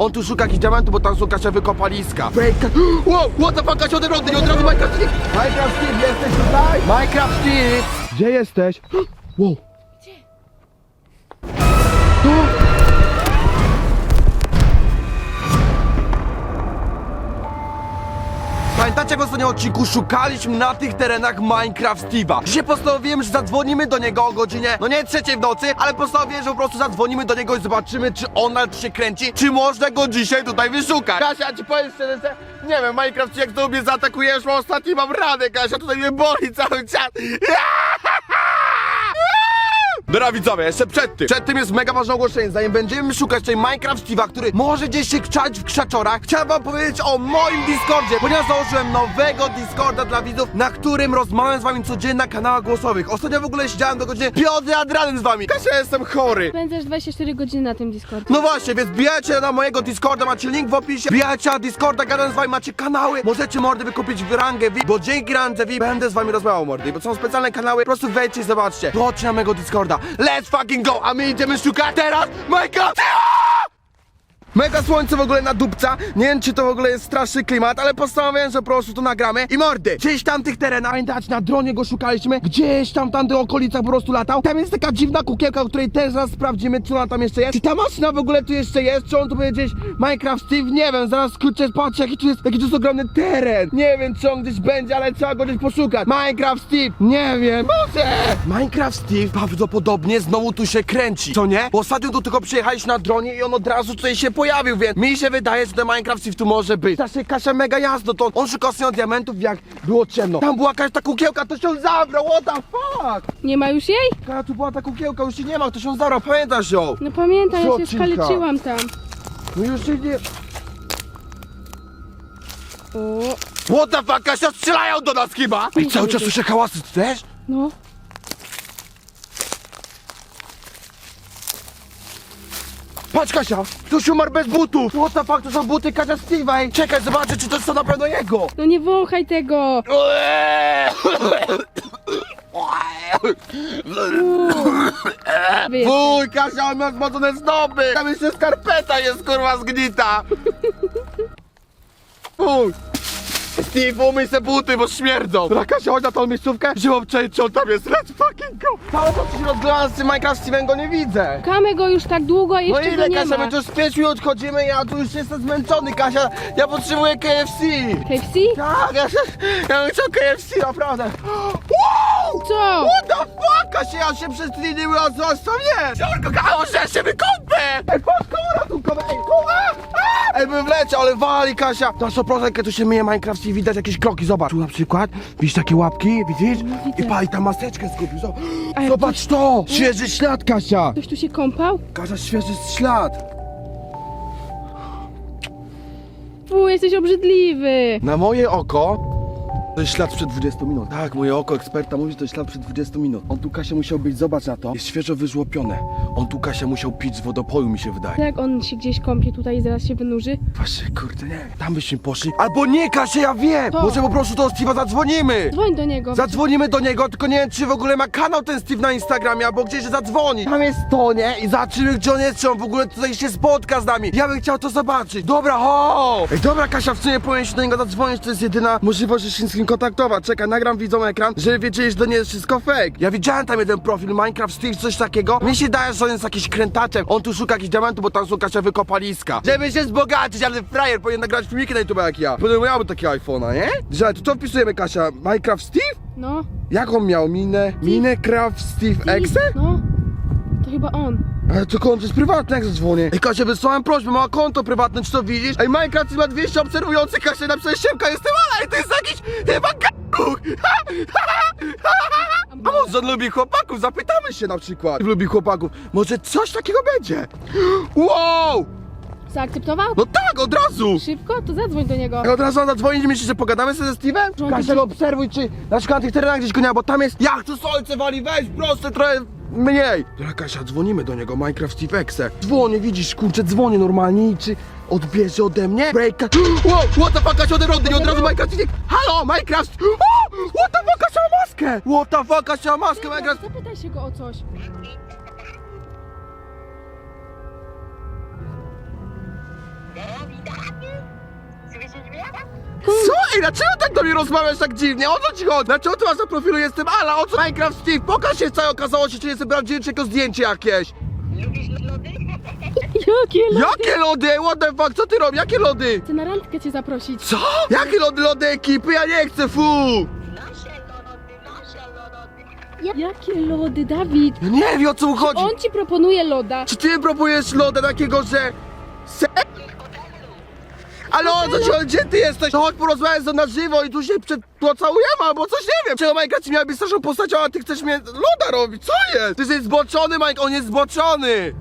On tu szuka jakichś diamentów, bo tam są Kasia kopaliska. Break... Wow, what the fuck, Kasia, od roty, nie od razu Minecraft Steve! Minecraft Steve, jesteś tutaj? Minecraft Steve! Gdzie jesteś? Wow. Pamiętacie jak w ostatnim odcinku szukaliśmy na tych terenach Minecraft Steve'a? Dzisiaj postanowiłem, że zadzwonimy do niego o godzinie, no nie trzeciej w nocy, ale postanowiłem, że po prostu zadzwonimy do niego i zobaczymy, czy on nawet się kręci, czy można go dzisiaj tutaj wyszukać. Kasia, ja ci powiem szczerze, że nie wiem, Minecraft jak to mnie zaatakujesz, bo ostatni mam radę, Kasia, tutaj mnie boli cały czas. Dobra widzowie, jeszcze przed tym. Przed tym jest mega ważne ogłoszenie. Zanim będziemy szukać tej Minecraft Steve'a, który może gdzieś się czać w krzaczorach, chciałem wam powiedzieć o moim Discordzie, ponieważ założyłem nowego Discorda dla widzów, na którym rozmawiam z wami codziennie na kanałach głosowych. Ostatnio w ogóle siedziałem do godziny 5 nad ranem z wami. Kasia, jestem chory. Spędzasz 24 godziny na tym Discordzie. No właśnie, więc bijajcie na mojego Discorda, macie link w opisie. Bijajcie na Discorda, gadam z wami, macie kanały. Możecie mordy wykupić w rangę VIP, bo dzięki randze VIP będę z wami rozmawiał mordy, bo są specjalne kanały. Po prostu wejdźcie i zobaczcie. Dołączcie na mojego Discorda. Let's fucking go, a my idziemy szukać teraz Minecraft. Mega słońce w ogóle na dupca. Nie wiem, czy to w ogóle jest straszny klimat, ale postanowiłem, że po prostu to nagramy. I mordy, gdzieś tam tych terenach, pamiętać, na dronie go szukaliśmy, gdzieś tam, tam w okolicach po prostu latał. Tam jest taka dziwna kukiełka, której też zaraz sprawdzimy, czy ona tam jeszcze jest. Czy ta maszyna w ogóle tu jeszcze jest, czy on tu będzie gdzieś Minecraft Steve, nie wiem, zaraz skrócie, patrzcie, jaki tu jest, jaki tu jest ogromny teren. Nie wiem, czy on gdzieś będzie, ale trzeba go gdzieś poszukać. Minecraft Steve, nie wiem, może. Minecraft Steve prawdopodobnie znowu tu się kręci, co nie? Bo ostatnio tu tylko przyjechaliśmy na dronie i on od razu tutaj się pojawił, więc mi się wydaje, że ten Minecraft Steve tu może być. Znaczy, Kasia mega jasno, to on szukał sobie diamentów jak było ciemno. Tam była jakaś ta kukiełka, to się on zabrał, what the fuck? Nie ma już jej? Kasia, tu była ta kukiełka, już się nie ma, to się on zabrał, pamiętasz ją? No pamiętam, ja się Ciocinka. skaleczyłam tam. No już się nie... O, What the fuck, Kasia, strzelają do nas chyba! Ej, cały czas słyszę hałasy, ty też? no. Patrz Kasia, ktoś umarł bez butów! What the fuck, to są buty Kasia Steve'a! Czekaj, zobaczę, czy to są na pewno jego! No nie wąchaj tego! Wy- Wuj, Kasia, on ma zmocone stopy! Tam jeszcze skarpeta jest, kurwa, zgnita! Wuj! Steve, umyj se buty, bo śmierdzą! Dobra, Kasia, chodź na tą miejscówkę, gdzie mam czy on tam jest, let's fucking go! Cały czas się rozglądam z tym Minecraft Steve'em, go nie widzę! Szukamy go już tak długo, No jeszcze ile, go nie Kasia, ma. my tu już z 5 minut chodzimy, ja tu już jestem zmęczony, Kasia! Ja potrzebuję KFC! KFC? Tak, ja, ja bym chciał KFC, naprawdę! Wow! Co? What the fuck, Kasia, ja się przetliniły, a zostaw mnie! Siorko, kało, że ja się wykąpę! Ej, patrz, koło ratunkowe, ej, koło! Ej, bym wleciał, ale wali, Kasia! Proszę, jak tu się myje Minecraft i widać jakieś kroki, zobacz. Tu na przykład, widzisz takie łapki, widzisz? I widzę. pa, i tam maseczkę zgubił, zobacz. Zobacz to! Świeży ślad, Kasia! Ktoś tu się kąpał? Kasia, świeży ślad! Fu, jesteś obrzydliwy! Na moje oko to jest ślad sprzed 20 minut. Tak, moje oko eksperta mówi, że to jest ślad przed 20 minut. On tu Kasia musiał być, zobacz na to. Jest świeżo wyżłopione. On tu Kasia musiał pić z wodopoju, mi się wydaje. Jak on się gdzieś kąpie tutaj i zaraz się wynurzy? Właśnie, kurde, nie. Tam byśmy poszli. Albo nie, Kasia, ja wiem! Co? Może po prostu do Steve'a zadzwonimy! Dzwoń do niego. Zadzwonimy do niego, tylko nie wiem, czy w ogóle ma kanał ten Steve na Instagramie, albo gdzieś zadzwoni. Tam jest to, nie? I zobaczymy, gdzie on jest, czy on w ogóle tutaj się spotka z nami. Ja bym chciał to zobaczyć. Dobra, ho! Ej, dobra, Kasia, w sumie powinien się do niego zadzwonić, to jest jedyna możliwość, że się nim kontaktować. Czekaj, nagram widzom ekran, żeby wiedzieli, że to nie jest wszystko fake. Ja widziałem tam jeden profil, Minecraft Steve, coś takiego. Mi się daje, że on jest jakiś krętaczem. On tu szuka jakichś diamentów, bo tam są Kasia wykopaliska. Żeby się wzbogacić, ale frajer powinien nagrać filmiki na YouTube jak ja. Powinien miałby takiego iPhone'a, nie? Że, to co wpisujemy, Kasia? Minecraft Steve? No. Jak on miał minę? Minę Craft Steve Exe? No. To chyba on. Ale to konto jest prywatne, jak zadzwonię. Ej, Kasia, wysłałem prośbę, ma konto prywatne, czy to widzisz? Ej, Minecraft ma 200 obserwujących, Kasia, napisałem Siemka, jestem Ala, i to jest jakiś chyba galuch. A może on lubi chłopaków? Zapytamy się na przykład. Lubi chłopaków. Może coś takiego będzie? Wow! Zaakceptował? No tak, od razu! Szybko? To zadzwoń do niego. Ja od razu zadzwonić, myślisz, że pogadamy sobie ze Steve'em? Kasia, obserwuj, czy na przykład na tych terenach gdzieś go nie ma, bo tam jest jak tu słońce wali, weź proste trochę mniej. Dobra, Kasia, dzwonimy do niego, Minecraft Steve Exe. Dzwonię, widzisz, kurczę, dzwonię normalnie i czy odbierze ode mnie? Break. Wow, what the fuck, Kasia, od rody, nie od razu Minecraft Steve. Halo, Minecraft! O, what the fuck, Kasia ma maskę! What the fuck, Kasia ma maskę, Minecraft! Zapytaj się go o coś. Ej, dlaczego tak do mnie rozmawiasz tak dziwnie? O co ci chodzi? Dlaczego ty masz na profilu jestem Ala? O co? Minecraft Steve, pokaż się w całej okazałości, czy jestem prawdziwy, czy tylko zdjęcie jakieś. Lubisz lody? Jakie lody? Jakie lody? What the fuck? Co ty robisz? Jakie lody? Chcę na randkę cię zaprosić. Co? Jakie lody, lody ekipy? Ja nie chcę, fu! Nasze lody, nasze lody. Ja- Jakie lody, Dawid? Ja nie wiem, o co mu chodzi. On ci proponuje loda. Czy ty proponujesz loda takiego, że... Se... Ale o co ci? Gdzie ty jesteś? No chodź porozmawiać ze mną na żywo i tu się przed... pocałujemy albo coś, nie wiem. Czego Minecraft ci miał być starszą postacią, a ty chcesz mnie loda robić? Co jest? Ty jesteś zboczony, Mike, on jest zboczony!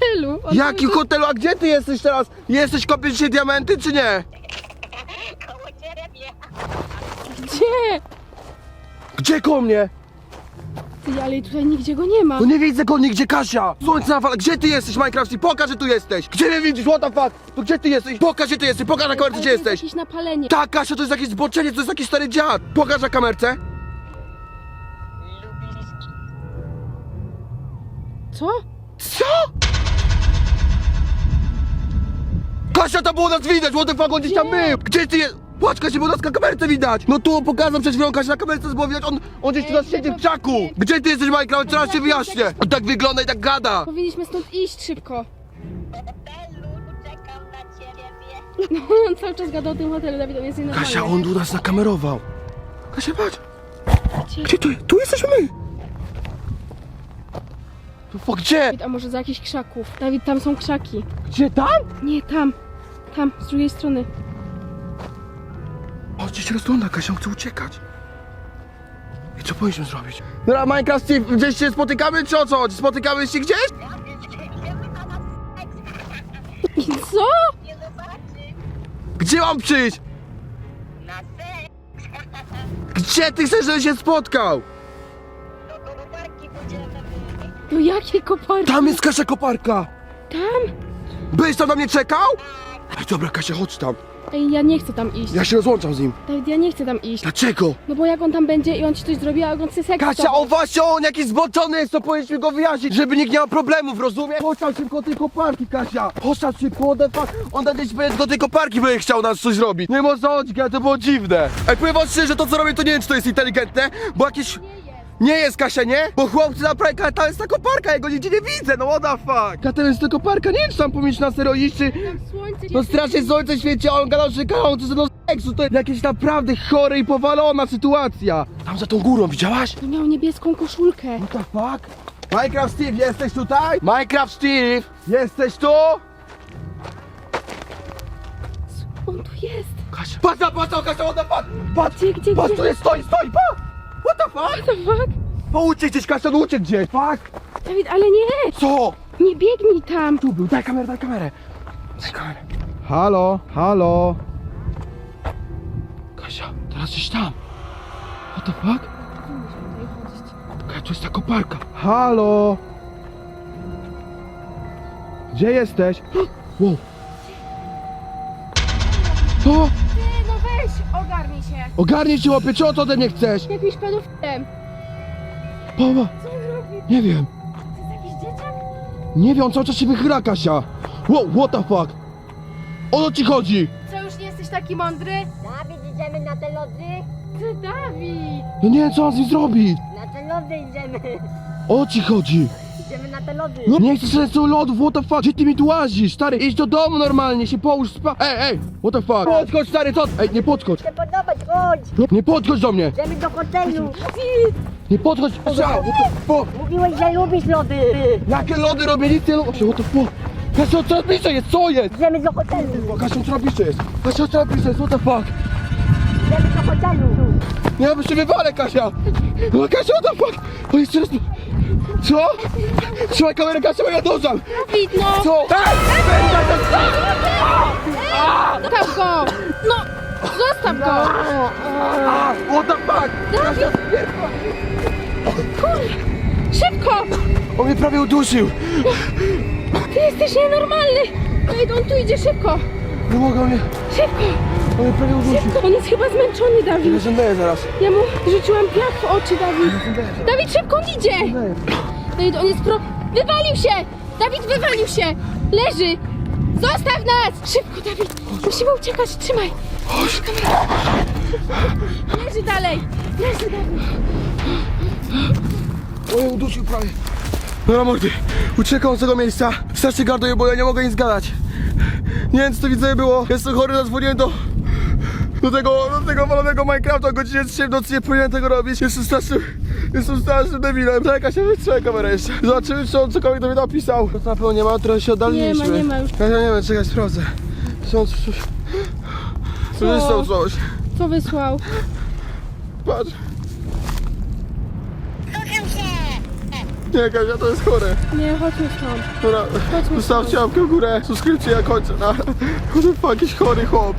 Helu. on Jaki tam- hotelu? A gdzie ty jesteś teraz? Jesteś kopiesz się diamenty, czy nie? Koło ciebie. Gdzie? Gdzie ko mnie? Ty, ale tutaj nigdzie go nie ma. No nie widzę go nigdzie, Kasia! Słońce na fale, gdzie ty jesteś, Minecraft? I pokaż, że tu jesteś! Gdzie mnie widzisz, what the fuck? To gdzie ty jesteś? Pokaż, gdzie ty jesteś, pokaż na kamerce, Ale gdzie to jest jesteś! jakieś napalenie. Tak, Kasia, to jest jakieś zboczenie, to jest jakiś stary dziad! Pokaż na kamerce! Co? Co? Kasia, to było nas widać, what the fuck, on gdzieś tam Gdzie? był! Gdzie ty jest? Patrz, Kasia, bo nas na kamerce widać! No tu pokazał przed chwilą, Kasia, na kamerce było widać, on, on gdzieś tu Ej, nas siedzi w czaku! Gdzie ty jesteś, Minecraft? Teraz się wyjaśnię! On tak wygląda i tak gada! Powinniśmy stąd iść szybko. hotelu, czekam na ciebie. No, on cały czas gadał o tym hotelu, Dawid, on jest nienormalny. Kasia, on tu nas nakamerował! Kasia, patrz! Gdzie? Gdzie tu, tu jesteśmy my? To fuck, gdzie? Dawid, a może za jakichś krzaków? Dawid, tam są krzaki. Gdzie tam? Nie, tam. Tam, z drugiej strony. Się rozgląda, Kasia, on chce uciekać. I co powinniśmy zrobić? Dobra, Minecraft Steve, gdzieś się spotykamy, czy o co chodzi? Spotykamy się gdzieś? Co? Nie zobaczy. Gdzie mam przyjść? Na seks. Gdzie ty chcesz, żebym się spotkał? Do koparki pójdziemy. No jakie koparki? Tam jest Kasia Koparka! Tam? Byś tam na mnie czekał? Ej, dobra, Kasia, chodź tam. Ej, ja nie chcę tam iść. Ja się rozłączam z nim. Dawid, ja nie chcę tam iść. Dlaczego? No bo jak on tam będzie i on ci coś zrobi, a on chce seks z Kasia, tobą. o właśnie, on jakiś zboczony jest, to powinniśmy go wyjaśnić, żeby nikt nie miał problemów, rozumiesz? Chodź tam szybko do tej koparki, Kasia! Chodź tam szybko, fuck? On gdzieś będzie do tej koparki, będzie chciał nas coś robić. Nie chodzić, ale to było dziwne. Ej, powiem wam szczerze, że to co robię, to nie wiem, czy to jest inteligentne, bo jakieś... Nie jest Kasia, nie? Bo chłopcy na pranka, ale tam jest ta koparka, ja go nigdzie nie widzę, no what the fuck? A tam jest ta koparka, nie wiem, czy tam powinniśmy na serio iść, No strasznie słońce świeci, a on gadał, że gadał, to no seksu, to jest jakieś naprawdę chore i powalona sytuacja. Tam za tą górą, widziałaś? To miał niebieską koszulkę. What the fuck? Minecraft Steve, jesteś tutaj? Minecraft Steve, jesteś tu? On tu jest. Kasia. Patrz, na- patrz, na Kasia, what the fuck? Patrz, Gdzie, gdzie, patrz, gdzie? tu jest, stoi, stoi, pa! What the fuck? What the fuck? Po uciekł gdzieś, Kasia, no uciekł gdzieś, fuck! Dawid, ale nie! Co? Nie biegnij tam! Tu był, daj kamerę, daj kamerę. Daj kamerę. Halo, halo. Kasia, teraz jesteś tam. What the fuck? Kasia, tu jest ta koparka. Halo. Gdzie jesteś? Wow. O, Ty, no weź, ogarnij się! ogarnij się, łopie, czego to ode mnie chcesz? Jakimś pedofilem! Baba, Co on robi? nie wiem. To jest jakiś dzieciak? Nie wiem, on cały czas się wychyla, Kasia. Wow, what the fuck? O co ci chodzi? Co, już nie jesteś taki mądry? Dawid, idziemy na te lody? Ty, Dawid! Ja nie wiem, co mam z nim zrobić. Na te lody idziemy. O co ci chodzi? Idziemy na te lody. No nie chcesz lecą lodów, what the fuck? Gdzie ty mi tu łazisz? Stary, idź do domu normalnie, się połóż, spa... Ej, ej, what the fuck? Podchodź, stary, co? Ej, nie podchodź. Chcę podobać, chodź. Nie, nie podchodź do mnie. Idziemy do hotelu. Nie podchodź. Kasia, what the fuck? Mówiłeś, że lubisz lody. Jakie lody robię? Nic nie Kasia, what the fuck? Kasia, co napisze jest? Co jest? Idziemy do hotelu. Kasia, co napisze jest? Kasia, co napisze jest? What the fuck? Idziemy do hotelu. Nie, ja się wywalę, Kasia. Kasia, what the fuck? O, jeszcze raz... Co? Trzymaj kamerę, Kasia, bo ja dążam. Dawid, no! Co? Tak! Zostaw go! No! Zostaw go! A, what the fuck? Kasia, Szybko! on mnie prawie udusił. Ty jesteś nienormalny! Dawid, on tu idzie szybko! Nie mogę, on mnie, Szybko! On mnie prawie udusił. Szybko! On jest chyba zmęczony, Dawid! Ja zemdleję zaraz. Ja mu rzuciłam piach w oczy, Dawid! Dawid, szybko on idzie! Dawid, on jest pro... Wywalił się! Dawid, wywalił się! Leży! Zostaw nas! Szybko, Dawid! Musimy uciekać, trzymaj! Chodź. Leży dalej! Leży Dawid! Oj, udusił prawie. Dobra, mordy, uciekam z tego miejsca. Strasznie gardło bo ja nie mogę nic gadać. Nie wiem, co to widzę było. Jestem chory, zadzwoniłem do... Do tego, do tego walonego Minecrafta o godzinie 3 w nocy nie powinienem tego robić. Jestem strasznym, jestem strasznym debilem. Czekaj się, wytrzymaj kamerę jeszcze. Zobaczymy, czy on cokolwiek do mnie napisał. To na pewno nie ma, trochę się oddaliliśmy. Nie ma, nie ma już. Ja, nie wiem, czekaj, sprawdzę. Są coś... Wysłał coś. Co wysłał? Patrz. Nie, Kasia, to jest chore. Nie, chodźmy stąd. Dobra, Chodźmy zostawcie łapkę w górę, subskrypcję, ja kończę. Na... What the fuck, jakiś chory chłop.